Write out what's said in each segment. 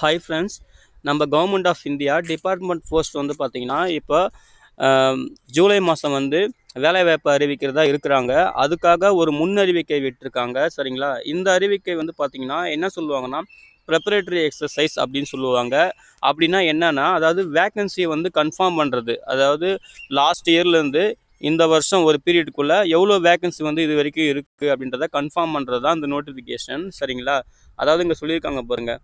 Hi friends நம்ம government of India department post வந்து பார்த்திங்கன்னா இப்போ ஜூலை மாதம் வந்து வேலைவாய்ப்பு அறிவிக்கிறதா இருக்கிறாங்க. அதுக்காக ஒரு முன்னறிவிக்கை விட்டுருக்காங்க. சரிங்களா? இந்த அறிவிக்கை வந்து பார்த்திங்கன்னா என்ன சொல்லுவாங்கன்னா ப்ரெப்பரேட்டரி எக்ஸசைஸ் அப்படின்னு சொல்லுவாங்க. அப்படின்னா என்னென்னா அதாவது வேக்கன்சியை வந்து கன்ஃபார்ம் பண்ணுறது அதாவது லாஸ்ட் இயர்லேருந்து இந்த வருஷம் ஒரு பீரியடுக்குள்ளே எவ்வளோ வேக்கன்சி வந்து இது வரைக்கும் இருக்குது அப்படின்றத கன்ஃபார்ம் பண்ணுறது தான் இந்த நோட்டிஃபிகேஷன் சரிங்களா? அதாவது இங்கே சொல்லியிருக்காங்க பாருங்கள்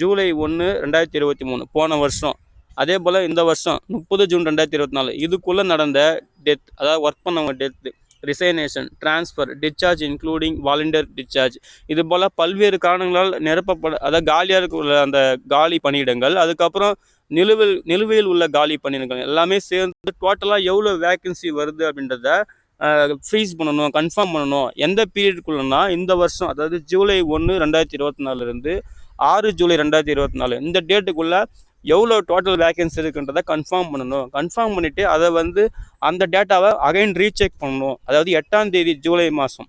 ஜூலை ஒன்று ரெண்டாயிரத்தி இருபத்தி மூணு. போன வருஷம். அதே போல் இந்த வருஷம் முப்பது ஜூன் ரெண்டாயிரத்தி இருபத்தி நாலு. இதுக்குள்ளே நடந்த டெத் அதாவது ஒர்க் பண்ணவங்க death resignation transfer discharge including voluntary discharge இது போல் பல்வேறு காரணங்களால் நிரப்பப்பட அதாவது காலியாக இருக்க அந்த காலி பணியிடங்கள் அதுக்கப்புறம் நிலுவில் நிலுவையில் உள்ள காலி பணியிடங்கள் எல்லாமே சேர்ந்து டோட்டலாக எவ்வளோ வேக்கன்சி வருது அப்படின்றத ஃப்ரீஸ் பண்ணணும் கன்ஃபார்ம் பண்ணணும். எந்த பீரியடுக்குள்ளனா இந்த வருஷம் அதாவது ஜூலை ஒன்று ரெண்டாயிரத்தி இருபத்தி நாலுலேருந்து ஆறு ஜூலை ரெண்டாயிரத்தி இருபத்தி நாலு. இந்த டேட்டுக்குள்ளே எவ்வளோ டோட்டல் வேகன்சி இருக்குன்றதை கன்ஃபார்ம் பண்ணணும். கன்ஃபார்ம் பண்ணிவிட்டு அதை வந்து அந்த டேட்டாவை அகைன் ரீசெக் பண்ணணும். அதாவது எட்டாம் தேதி ஜூலை மாதம்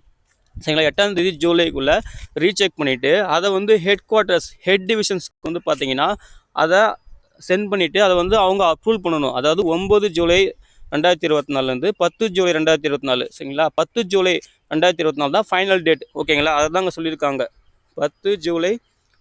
சரிங்களா? எட்டாம் தேதி ஜூலைக்குள்ளே ரீசெக் பண்ணிவிட்டு அதை வந்து ஹெட் குவார்ட்டர்ஸ் ஹெட் டிவிஷன்ஸ்க்கு வந்து பார்த்தீங்கன்னா அதை சென்ட் பண்ணிவிட்டு அதை வந்து அவங்க அப்ரூவல் பண்ணணும். அதாவது ஒம்பது ஜூலை ரெண்டாயிரத்தி இருபத்தி நாலுலேருந்து பத்து ஜூலை ரெண்டாயிரத்தி இருபத்தி நாலு. சரிங்களா? பத்து ஜூலை ரெண்டாயிரத்தி இருபத்தி நாலு தான் ஃபைனல் டேட் ஓகேங்களா அதை தாங்க சொல்லியிருக்காங்க. பத்து ஜூலை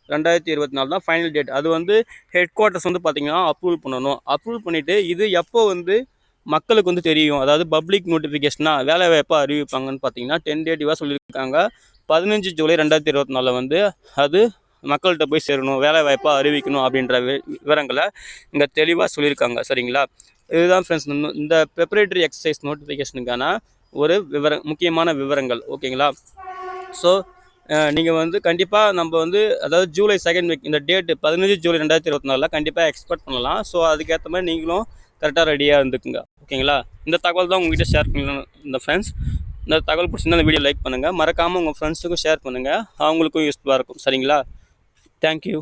ரெண்டாயிரத்தி இருபத்தி நாலு தான் ஃபைனல் டேட் அது வந்து ஹெட் குவார்ட்டர்ஸ் வந்து பார்த்திங்கன்னா அப்ரூவல் பண்ணணும். அப்ரூவல் பண்ணிவிட்டு இது எப்போ வந்து மக்களுக்கு வந்து தெரியும்? அதாவது பப்ளிக் நோட்டிஃபிகேஷனாக வேலை வாய்ப்பாக அறிவிப்பாங்கன்னு பார்த்தீங்கன்னா டென் டேட்டிவாக சொல்லியிருக்காங்க. பதினஞ்சு ஜூலை ரெண்டாயிரத்தி இருபத்தி நாலில் வந்து அது மக்கள்கிட்ட போய் சேரணும் வேலை வாய்ப்பாக அறிவிக்கணும் அப்படின்ற வி- விவரங்களை இங்கே தெளிவாக சொல்லியிருக்காங்க. சரிங்களா? இதுதான் ஃப்ரெண்ட்ஸ் இந்த ப்ரிப்பரேட்டரி எக்ஸசைஸ் நோட்டிஃபிகேஷனுக்கான ஒரு விவர முக்கியமான விவரங்கள். ஓகேங்களா? ஸோ நீங்கள் வந்து கண்டிப்பாக நம்ம வந்து அதாவது ஜூலை செகண்ட் வீக் இந்த டேட்டு பதினஞ்சு ஜூலை ரெண்டாயிரத்தி இருபத்தி நாலில் கண்டிப்பாக எக்ஸ்பெக்ட் பண்ணலாம். ஸோ அதுக்கேற்ற மாதிரி நீங்களும் கரெக்டாக ரெடியாக இருந்துக்குங்க. ஓகேங்களா இந்த தகவல் தான் உங்ககிட்ட ஷேர் பண்ணணும் இந்த ஃப்ரெண்ட்ஸ் இந்த தகவல் பிடிச்சிருந்தா இந்த வீடியோ லைக் பண்ணுங்கள் மறக்காமல் உங்கள் ஃப்ரெண்ட்ஸுக்கும் ஷேர் பண்ணுங்கள் அவங்களுக்கும் யூஸ்ஃபுல்லாக இருக்கும். சரிங்களா? தேங்க்யூ